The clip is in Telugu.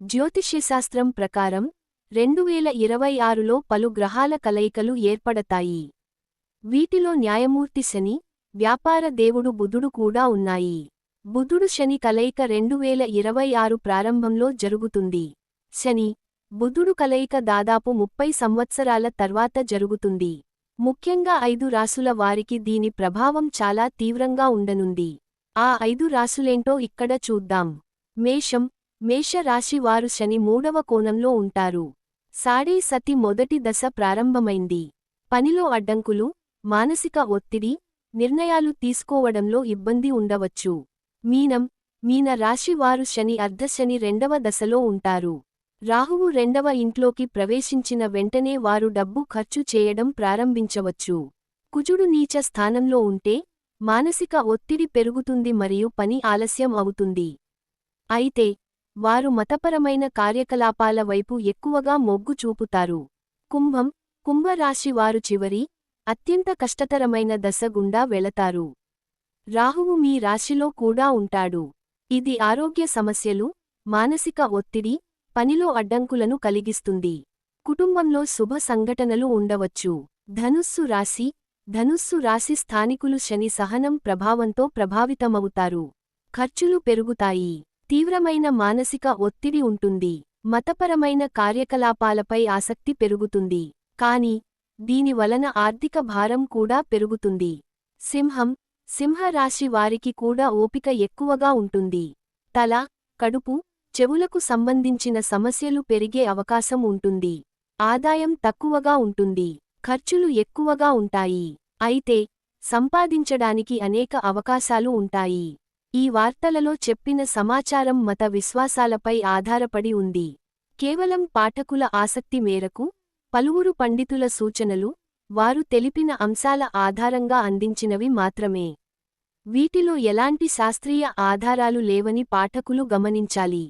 జ్యోతిష్యశాస్త్రం ప్రకారం రెండు వేల ఇరవై ఆరులో పలు గ్రహాల కలయికలు ఏర్పడతాయి. వీటిలో న్యాయమూర్తి శని వ్యాపార దేవుడు బుధుడు కూడా ఉన్నాయి. బుధుడు శని కలయిక రెండు వేల ఇరవై ఆరు ప్రారంభంలో జరుగుతుంది. శని బుధుడు కలయిక దాదాపు ముప్పై సంవత్సరాల తర్వాత జరుగుతుంది. ముఖ్యంగా ఐదు రాసుల వారికి దీని ప్రభావం చాలా తీవ్రంగా ఉండనుంది. ఆ ఐదు రాసులేంటో ఇక్కడ చూద్దాం. మేషం మేషరాశి వారు శని మూడవ కోణంలో ఉంటారు. సాడే సతి మొదటి దశ ప్రారంభమైంది. పనిలో అడ్డంకులు మానసిక ఒత్తిడి నిర్ణయాలు తీసుకోవడంలో ఇబ్బంది ఉండవచ్చు. మీనం మీన రాశి వారు శని అర్ధశని రెండవ దశలో ఉంటారు. రాహువు రెండవ ఇంట్లోకి ప్రవేశించిన వెంటనే వారు డబ్బు ఖర్చు చేయడం ప్రారంభించవచ్చు. కుజుడు నీచ స్థానంలో ఉంటే మానసిక ఒత్తిడి పెరుగుతుంది మరియు పని ఆలస్యం అవుతుంది. అయితే వారు మతపరమైన కార్యకలాపాల వైపు ఎక్కువగా మొగ్గు చూపుతారు. కుంభం కుంభరాశి వారు చివరి అత్యంత కష్టతరమైన దశ గుండా వెళతారు. రాహువు మీ రాశిలో కూడా ఉంటాడు. ఇది ఆరోగ్య సమస్యలు మానసిక ఒత్తిడి పనిలో అడ్డంకులను కలిగిస్తుంది. కుటుంబంలో శుభ సంఘటనలు ఉండవచ్చు. ధనుస్సు రాశి ధనుస్సు రాశి స్థానికులు శని సహనం ప్రభావంతో ప్రభావితమవుతారు. ఖర్చులు పెరుగుతాయి. తీవ్రమైన మానసిక ఒత్తిడి ఉంటుంది. మతపరమైన కార్యకలాపాలపై ఆసక్తి పెరుగుతుంది. కాని దీని వలన ఆర్థిక భారం కూడా పెరుగుతుంది. సింహం సింహరాశి వారికి కూడా ఓపిక ఎక్కువగా ఉంటుంది. తల కడుపు చెవులకు సంబంధించిన సమస్యలు పెరిగే అవకాశం ఉంటుంది. ఆదాయం తక్కువగా ఉంటుంది. ఖర్చులు ఎక్కువగా ఉంటాయి. అయితే సంపాదించడానికి అనేక అవకాశాలు ఉంటాయి. ఈ వార్తలలో చెప్పిన సమాచారం మత విశ్వాసాలపై ఆధారపడి ఉంది. కేవలం పాఠకుల ఆసక్తి మేరకు పలువురు పండితుల సూచనలు వారు తెలిపిన అంశాల ఆధారంగా అందించినవి మాత్రమే. వీటిలో ఎలాంటి శాస్త్రీయ ఆధారాలు లేవని పాఠకులు గమనించాలి.